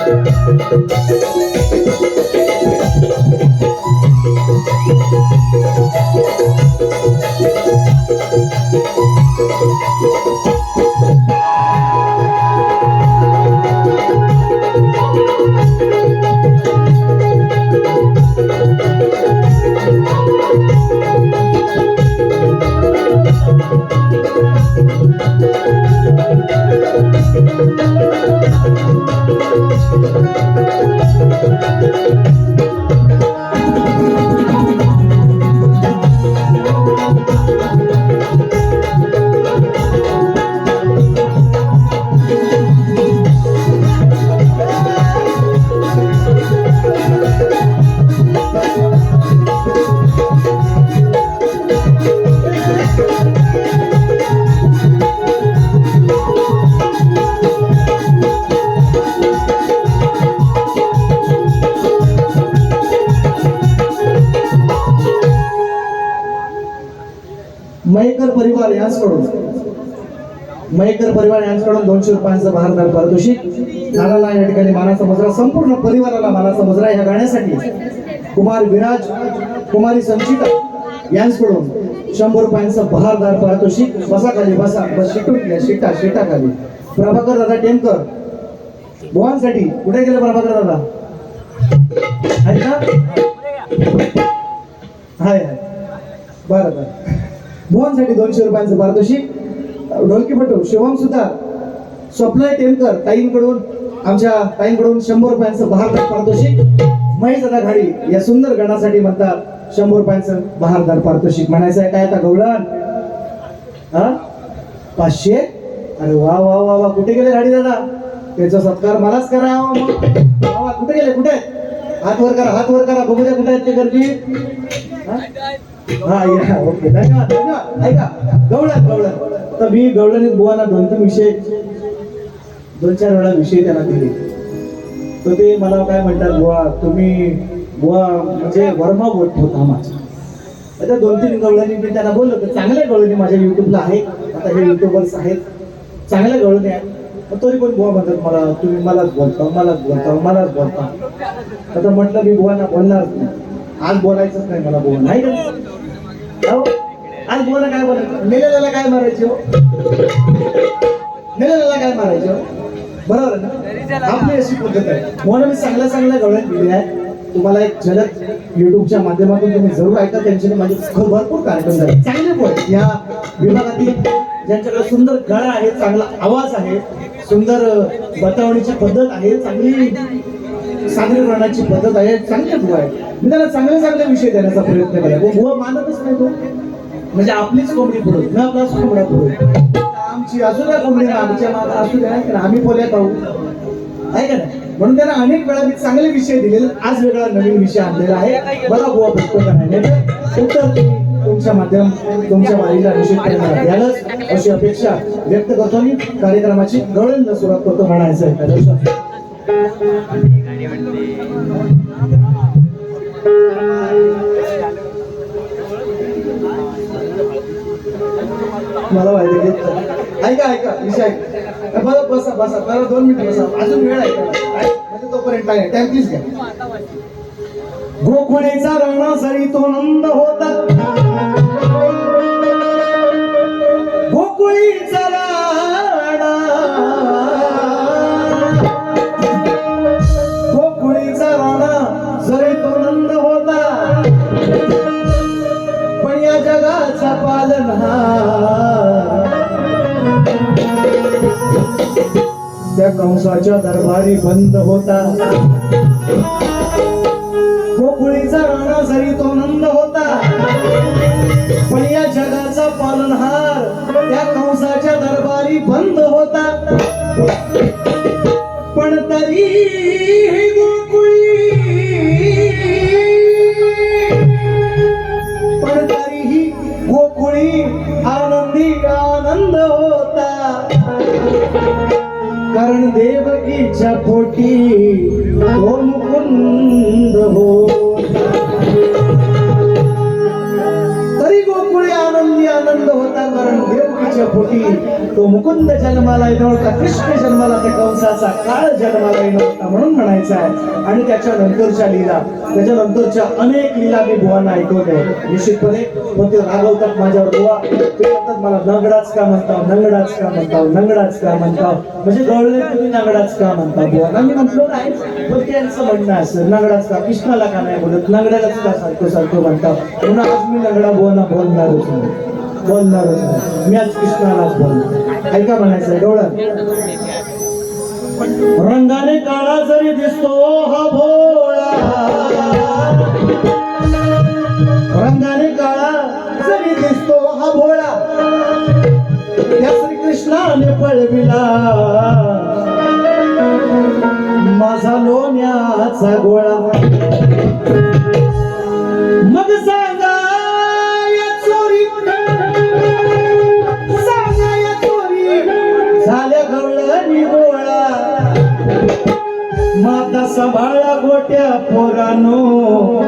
मयेकर परिवार यांच्याकडून मयेकर परिवार यांच्याकडून दोनशे रुपयांचं भारदार पारितोषिक दादाला या ठिकाणी मानाचा मुजरा संपूर्ण परिवाराला मानाचा मुजरा या गाण्यासाठी. कुमार विराज कुमारी संचिता यांच्याकडून शंभर रुपयांचं बहारदार पारितोषिक. बसा खाली बसा बस शिटून घ्या शिटा शिटा खाली. प्रभाकर दादा टेमकर. भुवांसाठी कुठे गेले प्रभाकर दादा? आहेत का हाय हाय. बरं बरं. भुवनसाठी दोनशे रुपयांचं पारितोषिक. ढोलकीपटू शिवम सुतार स्वप्नय टेमकर ताईंकडून आमच्या ताईंकडून शंभर रुपयांचं बहारदार पारितोषिक. महेश दादा घाडी या सुंदर गणासाठी म्हणतात शंभर रुपयांचं बहारदार पारितोषिक. म्हणायचं आहे काय आता गवळण हा? पाचशे? अरे वा वा वा वा. कुठे गेले गाडी दादा? त्याचा सत्कार मलाच करा वा वा. कुठे गेले? कुठे? हात वर करा हात वर करा. बघू द्या कुठे आहेत ते गर्दी. हा? या ओके. धन्यवाद धन्यवाद. ऐका गवळण गवळण. तर मी गवळणीत बुवाना दोन तीन विषय दोन चार वेळा विषय त्यांना दिले. तर ते मला काय म्हणतात बुवा तुम्ही बुवा म्हणजे वर्मा बोट होता माझा आता दोन तीन गवळणी मी त्यांना बोललो तर चांगल्या गवळणी माझ्या युट्यूबला आहे आता हे युट्यूबर्स आहेत. चांगल्या गवळणी आहेत. तरी पण बुवा म्हणतात मला तुम्ही मलाच बोलता मलाच बोलता मलाच बोलता. आता म्हटलं मी बुवांना बोलणारच नाही. आज बोलायचंच नाही मला बुवा. नाही का? हो. आज बोला काय बोलायचं मेलेल्याला काय मारायचे हो? मेलेल्याला काय मारायचे हो? बरोबर ना? आपली अशी पद्धत आहे. म्हणून मी चांगल्या चांगल्या गवळ्यात दिली आहे. तुम्हाला एक झलक युट्यूबच्या माध्यमातून तुम्ही जरूर ऐका. त्यांचे माझे भरपूर कार्यक्रम झाले. चांगले पण या विभागातील ज्यांच्याकडे सुंदर गळा आहे चांगला आवाज आहे सुंदर बतावणीची पद्धत आहे चांगली सादरीकरणाची पद्धत आहे चांगले बुवा आहे मी त्याला चांगले चांगले विषय देण्याचा प्रयत्न केला. बुवा मानतच नाही तो. म्हणजे आपलीच कोंबडी पुढे. न आपलाच कोंबडा पुढे. आमची असू द्या कोंबडी आमच्या मागे असू द्या नाही आम्ही बोलत आहोत आहे का नाही? म्हणून त्यांना अनेक वेळा मी चांगले विषय दिलेले. आज वेगळा नवीन विषय आणलेला आहे. मला बुवा भेटतो उत्तर तुमच्या माध्यम तुमच्या वारीला निश्चित करणार यालाच अशी अपेक्षा व्यक्त करतो आणि कार्यक्रमाची गवळण सुरुवात करतो म्हणायचं आहे. मला माहिती घेत ऐका ऐका विषय ऐका. बरं बसा बसा बरं दोन मिनिट बसा. अजून वेळ ऐका म्हणजे तोपर्यंत आहे. टाइम प्लीज घ्या. गोकुळेचा राणा सरी तो नंद होता. गोकुळीचा दरबारी बंद होता. गोकुळीचा राणा जरी तो नंद होता पण या जगाचा पालनहार त्या कंसाच्या दरबारी बंद होता. पण तरी मुकुंद जन्माला येणं होता कृष्ण जन्माला त्या कंसाचा काळ जन्माला येणं होता म्हणून म्हणायचं आहे. आणि त्याच्या नंतरच्या लीला त्याच्या नंतरच्या अनेक लीला मी बुवांना ऐकवते निश्चितपणे पण ते रागवतात माझ्यावर बुवा ते म्हणतात मला नंगडाच का म्हणताव नंगडाच का म्हणताव नंगडाच का म्हणताव म्हणजे गळले तुम्ही नंगडाच का म्हणता बुवांना मी म्हटलो नाही पण त्यांचं म्हणणं असं नंगडाच का कृष्णाला का नाही बोलत नंगड्यालाच का सारखं सारखं म्हणताव म्हणून आज मी नंगडा बुवांना बोलणारच नाही बोलणारच नाही. मी आज कृष्णालाच बोलणार. ऐका म्हणायचं डोळा. रंगाने काळा जरी दिसतो हा भोळा. रंगाने काळा जरी दिसतो हा भोळा. त्या श्रीकृष्णाने पळविला. माझा लोण्याचा गोळा. सांभाळा गोट्या पोरानो.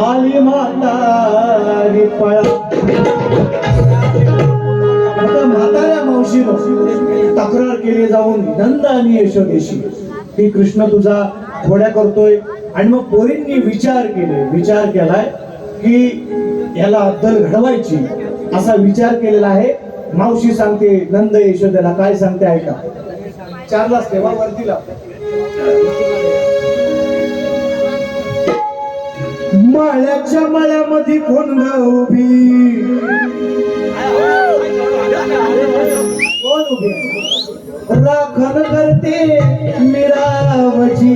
आली माता आता म्हाताऱ्या मावशी तक्रार केली जाऊन नंद आणि यशोदेशी. की कृष्ण तुझा थोड्या करतोय. आणि मग पोरींनी विचार केले. विचार केलाय की याला अद्दल घडवायची असा विचार केलेला आहे. मावशी सांगते नंद यशोदेला काय सांगते ऐका. चारलाच तेव्हा वरतीला माळ्याच्या माळ्यामध्ये कोण उभी? कोण उभी? राखण करते मिरावची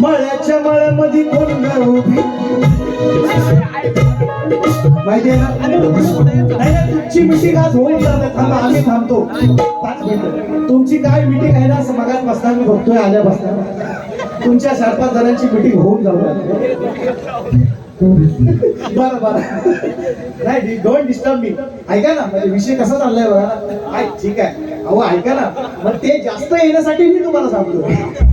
मळ्याच्या मळ्यामध्ये कोण ग उभी? माहितीये ना? तुमची मिटिंग आज होऊन जाते. थांबा आम्ही थांबतो. पाच तुमची काय मिटिंग आहे ना? असं मगात बसता मी बघतोय आल्या बसता तुमच्या चार पाच जणांची मिटिंग होऊन जाऊ. बरं बरं. नाही डोंट डिस्टर्ब मी ऐका ना म्हणजे विषय कसा चाललाय बघा. ना ठीक आहे. अहो ऐका ना. मग ते जास्त येण्यासाठी मी तुम्हाला सांगतो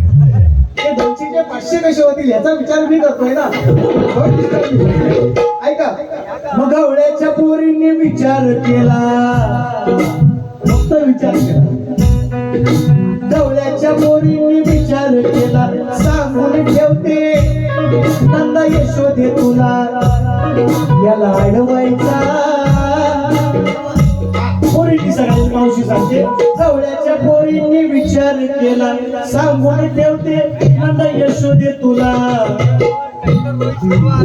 पाचशे कसे होतील याचा विचार मी करतोय ना. ऐका. मग गवळ्याच्या पोरींनी विचार केला. फक्त विचार केला. गवळ्याच्या पोरींनी विचार केला. सांगून ठेवते. नंदा यशोदे तुला. याला अडवायचा. पोरींनी मावशी सांगते कवड्याच्या पोरींनी विचार केला. सांगून ठेवते नंदा यशोदे तुला.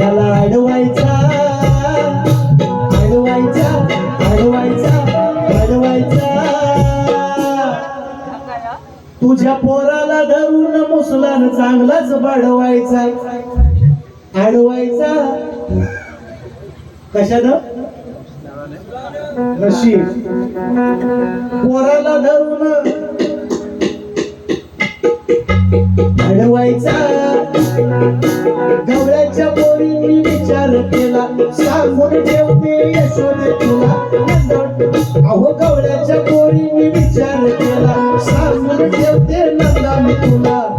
याला अडवायचा अडवायचा अडवायचा अडवायचा. तुझ्या पोराला धरून मुसलान चांगलाच वाढवायचा अडवायचा. कशानं? नशीब. पोराला धरून घडवायचा. गवळ्याच्या पोरींनी विचार केला. सांगून ठेवते यशोदे तुला अहो गवळ्याच्या पोरींनी विचार केला. सांगून ठेवते नंदा मी तुला.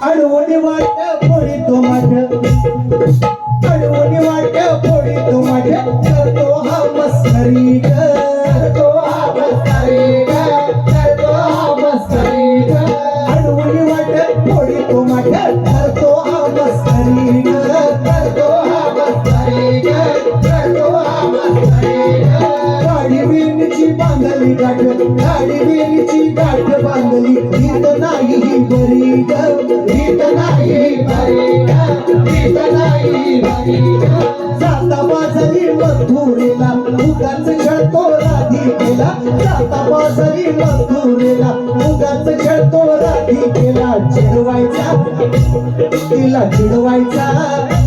I don't want to आणि वेळीची गाठ बांधली. गीत नाही बरी गीत नाही बरी गीत नाही बरी जाता बाजरी मथुरेला उगाच खेळतो राधिकेला जाता बाजरी मथुरेला उगाच खेळतो राधिकेला चिडवायचा तिला चिडवायचा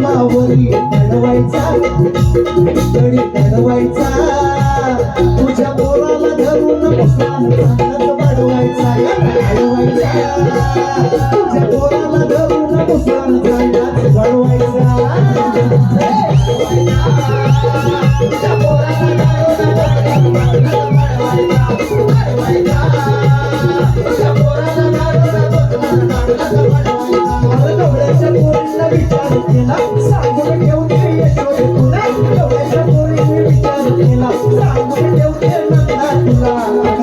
मावरी तडवायचा तडी तडवायचा तुझ्या बोराला धरून मुसलांचा तुझ्या बोराला धरून मुसलांचा 知道了